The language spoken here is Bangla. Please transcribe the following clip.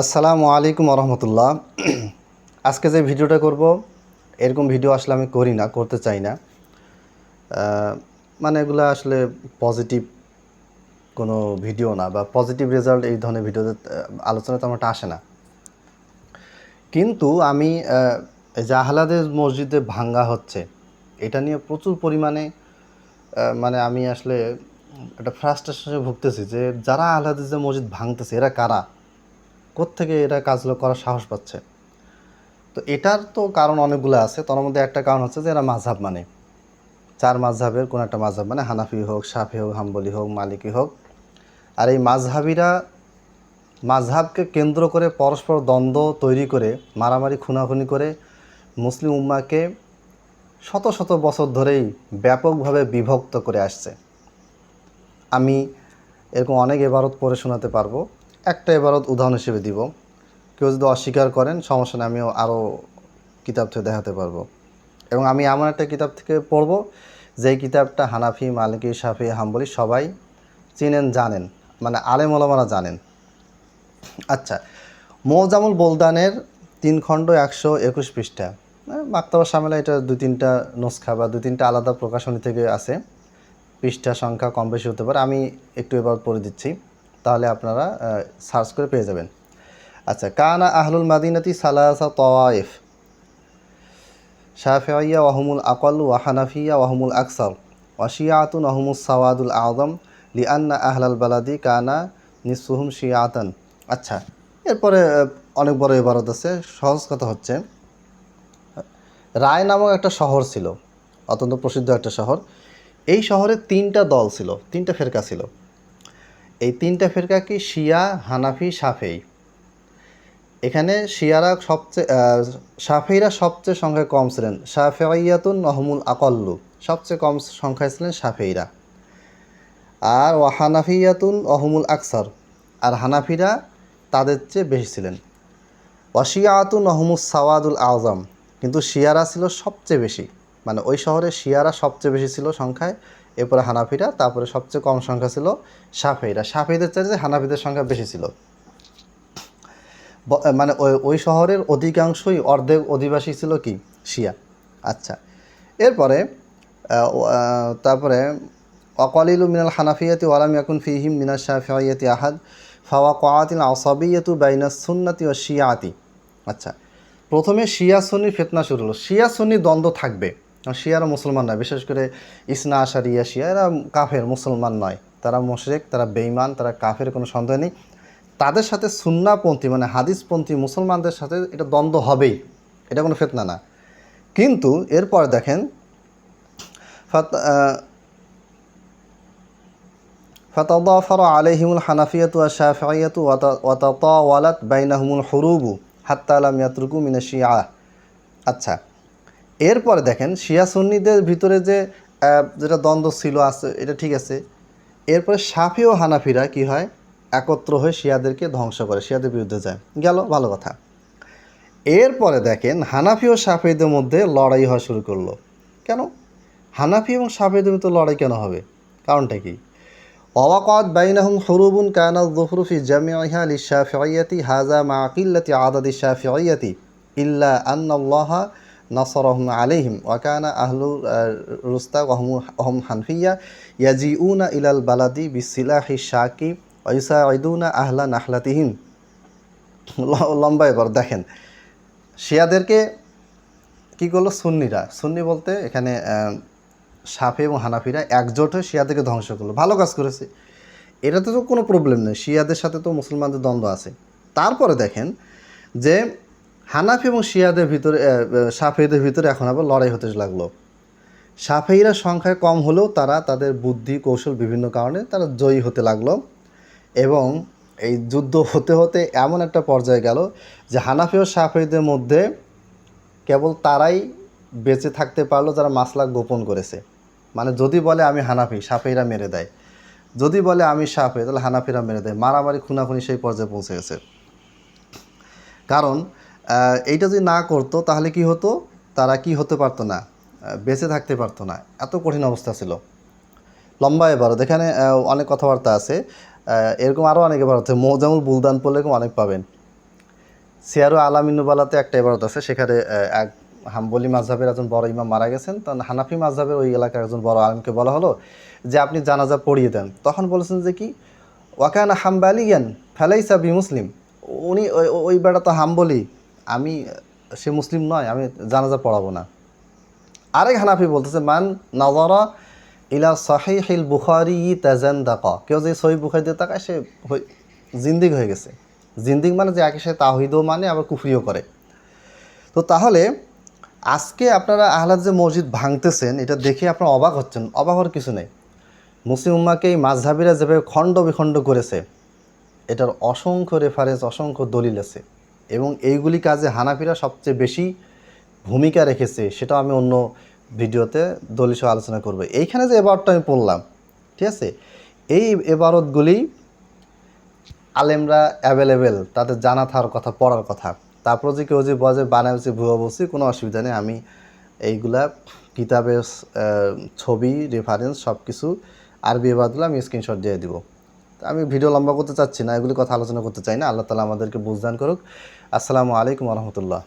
আসসালামু আলাইকুম রহমতুল্লাহ আজকে যে ভিডিওটা করব, এরকম ভিডিও আসলে আমি করি না, করতে চাই না। মানে এগুলো আসলে পজিটিভ কোনো ভিডিও না বা পজিটিভ রেজাল্ট এই ধরনের ভিডিওতে আলোচনা তেমন একটা আসে না। কিন্তু আমি যে মসজিদে ভাঙ্গা হচ্ছে, এটা নিয়ে প্রচুর পরিমাণে মানে আমি আসলে একটা ফ্রাস্ট্রেশনে ভুগতেছি যে যারা আহলাদের যে মসজিদ ভাঙতেছে, এরা কারা? কোত্থেকে এরা কাজগুলো করার সাহস পাচ্ছে? তো এটার তো কারণ অনেকগুলো আছে। তার মধ্যে একটা কারণ হচ্ছে যে এরা মাঝহাব মানে। চার মাঝহাবের কোনো একটা মাঝহাব মানে হানাফি হোক, সাফি হোক, হাম্বলি হোক, মালিকি হোক। আর এই মাঝহাবিরা মাঝহাবকে কেন্দ্র করে পরস্পর দ্বন্দ্ব তৈরি করে, মারামারি, খুনাখুনি করে মুসলিম উম্মাকে শত শত বছর ধরেই ব্যাপকভাবে বিভক্ত করে আসছে। আমি এরকম অনেক এবারত পড়ে শোনাতে পারব। একটা এবারত উদাহরণ হিসেবে দিব। কেউ যদি অস্বীকার করেন সমস্যা নেই আমিও আরও কিতাব থেকে দেখাতে পারব। এবং আমি এমন একটা কিতাব থেকে পড়ব যেই কিতাবটা হানাফি মালিকি সাফি হাম্বলি সবাই চিনেন জানেন। মানে আলেম ওলামারা জানেন। আচ্ছা মৌজামুল বলদানের তিন খণ্ড একশো একুশ পৃষ্ঠা। হ্যাঁ, মাক্তাবা সামেলা এটা দুই তিনটা নুসখা বা দুই তিনটা আলাদা প্রকাশনী থেকে আছে। পৃষ্ঠা সংখ্যা কম বেশি হতে পারে আমি একটু এবার পড়ে দিচ্ছি। তাহলে আপনারা সার্চ করে পেয়ে যাবেন। আচ্ছা কানা আহলুল মাদিনাতি সালাসা তওয়াইফ। শাফিয়া ওয়াহমুল আকল ওয়া হানাফিয়া ওয়াহমুল আকসার। ওয়াশিয়াতুন ওয়াহমুল সাওয়াদুল আজম লিআন্না আহলাল বালাদি কানা নিসুহুম শিয়াতান। আচ্ছা এরপরে অনেক বড় এবারত আছে। সহজ কথা হচ্ছে, রায় নামক একটা শহর ছিল, অত্যন্ত প্রসিদ্ধ একটা শহর। এই শহরে তিনটা দল ছিল, তিনটা ফেরকা ছিল। এই তিনটা ফেরকা কি শিয়া, হানাফি, সাফেই? এখানে শিয়ারা সবচেয়ে সাফেইরা সবচেয়ে সংখ্যায় কম ছিলেন। সাফেয়াতুন নহমুল আকল্লু। সবচেয়ে কম সংখ্যায় ছিলেন সাফেইরা। আর ও হানাফিয়াতুন অহমুল আকসার। আর হানাফিরা তাদের চেয়ে বেশি ছিলেন। ওয়াশিয়াতুন নহমুস সাওয়াদুল আজম কিন্তু শিয়ারা ছিল সবচেয়ে বেশি। মানে ওই শহরে শিয়ারা সবচেয়ে বেশি ছিল সংখ্যায়। এরপরে হানাফিরা, তারপরে সবচেয়ে কম সংখ্যা ছিল সাফেইরা। সাফেইদের চাইতে হানাফিদের সংখ্যা বেশি ছিল। মানে ওই ওই শহরের অধিকাংশই অর্ধেক অধিবাসী ছিল কি? শিয়া। আচ্ছা। এরপরে তারপরে, অকালিলু মিনাল হানাফিয়াতি ওয়ালাম ইয়াকুন ফিহিম মিনাল শাফিয়াতি আহাদ ফাওয়া কোয়াতিল আসাবিয়াতু বাইনা সুন্নাতি ও শিয়াতি আচ্ছা। প্রথমে শিয়া সুন্নি ফেতনা শুরু হলো। শিয়া সুন্নি দ্বন্দ্ব থাকবে। শিয়ারা মুসলমান নয় বিশেষ করে ইসনা আশারিয়া শিয়া এরা কাফের মুসলমান নয় তারা মোশরেক তারা বেইমান তারা কাফের কোনো সন্দেহ নেই তাদের সাথে সুন্নাপন্থী মানে হাদিসপন্থী মুসলমানদের সাথে এটা দ্বন্দ্ব হবেই এটা কোনো ফেতনা না কিন্তু এরপর দেখেন ফাত- আহ, فتضافر عليهم الحنفية والشافعية وت- وتطاولت بينهم الحروب حتى لم يتركوا من الشيعة আচ্ছা এরপরে দেখেন শিয়া সুন্নিদের ভিতরে যে যেটা দ্বন্দ্ব ছিল, আছে, এটা ঠিক আছে। এরপরে সাফি ও হানাফিরা কি হয়? একত্র হয়ে শিয়াদেরকে ধ্বংস করে, শিয়াদের বিরুদ্ধে যায়। গেল, ভালো কথা। এরপরে দেখেন হানাফি ও সাফেদের মধ্যে লড়াই হওয়া শুরু করল। কেন? হানাফি এবং সাফেদের মধ্যে লড়াই কেন হবে? কারণটা কি? ওয়াকাত বাইনাহুম হরুবুন কানা জহরুফি জামিয়া আলি শাফিয়াতি হাজা মা আকিল্লাতি আদাদি শাফিয়াতি ইল্লা আন্নাল্লাহা নাসরহম আলিহিম ওয়াকানা আহলু রুস্তা অহম হানফিয়া ইয়াজি উনা ইলাল বালাদি বিসিলাহি শাকি ওয়ুসা ঐদুনা আহলা নাহলাতিহিম। লম্বা এবার, দেখেন। শিয়াদেরকে কী করল? সুন্নিরা। সুন্নি বলতে এখানে সাফে এবং হানাফিরা একজোট হয়ে শিয়াদেরকে ধ্বংস করল। ভালো কাজ করেছে। এটাতে তো কোনো প্রবলেম নেই। শিয়াদের সাথে তো মুসলমানদের দ্বন্দ্ব আছে। তারপরে দেখেন যে হানাফি এবং শিয়াদের ভিতরে সাফেদের ভিতরে এখন আবার লড়াই হতে লাগল। সাফেইরা সংখ্যায় কম হলেও তারা তাদের বুদ্ধি, কৌশল বিভিন্ন কারণে তারা জয়ী হতে লাগল এবং এই যুদ্ধ হতে হতে এমন একটা পর্যায়ে গেল যে হানাফি ও সাফেদের মধ্যে কেবল তারাই বেঁচে থাকতে পারল, যারা মাসলাক গোপন করেছে। মানে যদি বলে আমি হানাফি, সাফেইরা মেরে দেয়। যদি বলে আমি সাফে, তাহলে হানাফিরা মেরে দেয়। মারামারি, খুনাখুনি সেই পর্যায়ে পৌঁছে গেছে। কারণ এইটা যদি না করতো, তাহলে কি হতো? তারা কি হতে পারতো না? বেঁচে থাকতে পারতো না। এত কঠিন অবস্থা ছিল। লম্বা এবারত এখানে অনেক কথাবার্তা আছে। এরকম আরও অনেক এবারত আছে। মোজামুল বুলদান পড়লে এরকম অনেক পাবেন। সিয়ারু আলামিনুবালাতে একটা এবারত আছে। সেখানে এক হাম্বলি মাঝহাবের একজন বড় ইমাম মারা গেছেন। তখন হানাফি মাঝহাবের ওই এলাকার একজন বড় আলমকে বলা হলো যে, আপনি জানাজা পড়িয়ে দেন। তখন বলেছেন যে, কি? ওয়াকানা হাম্বালিয়ান ফেলাইসা বি মুসলিম উনি, ওই বেড়া তো হাম্বলি। আমি, সে মুসলিম নয়, আমি জানাজা পড়াবো না। আরেক হানাফি বলতেছে, মান নজরা ইলা সাহিহিল বুখারি তাজান দাকা কেউ যে সহি বুখারিতে তাকায়, সে জিন্দিগ হয়ে গেছে। জিন্দিগ মানে যে একে সে তাহিদও মানে আবার কুফরিও করে। তো তাহলে, আজকে আপনারা আহলাদ যে মসজিদ ভাঙতেছেন, এটা দেখে আপনারা অবাক হচ্ছেন। অবাক হওয়ার কিছু নেই। মুসলিম উম্মাকে এই মাঝহাবিরা যেভাবে খণ্ড বিখণ্ড করেছে, এটার অসংখ্য রেফারেন্স অসংখ্য দলিল আছে। এবং এইগুলি কাজে হানাফিরা সবচেয়ে বেশি ভূমিকা রেখেছে সেটা আমি অন্য ভিডিওতে দলিল আলোচনা করব। এইখানে যে এবারটা আমি পড়লাম, ঠিক আছে? এই এবারতগুলি আলেমরা অ্যাভেলেবেল তাদের জানা থাকার কথা, পড়ার কথা। তারপর যে কেউ যে বলে যে বানাইছি ভুয়া বলছি, কোনো অসুবিধা নেই, আমি এইগুলা কিতাবের ছবি রেফারেন্স সব কিছু আরবি এবারগুলো আমি স্ক্রিনশট দিয়ে দিব। আমি ভিডিও লম্বা করতে চাচ্ছি না, এগুলি কথা আলোচনা করতে চাই না। আল্লাহ তালা আমাদেরকে বুঝদান করুক। আসসালামু আলাইকুম রহমতুল্লাহ।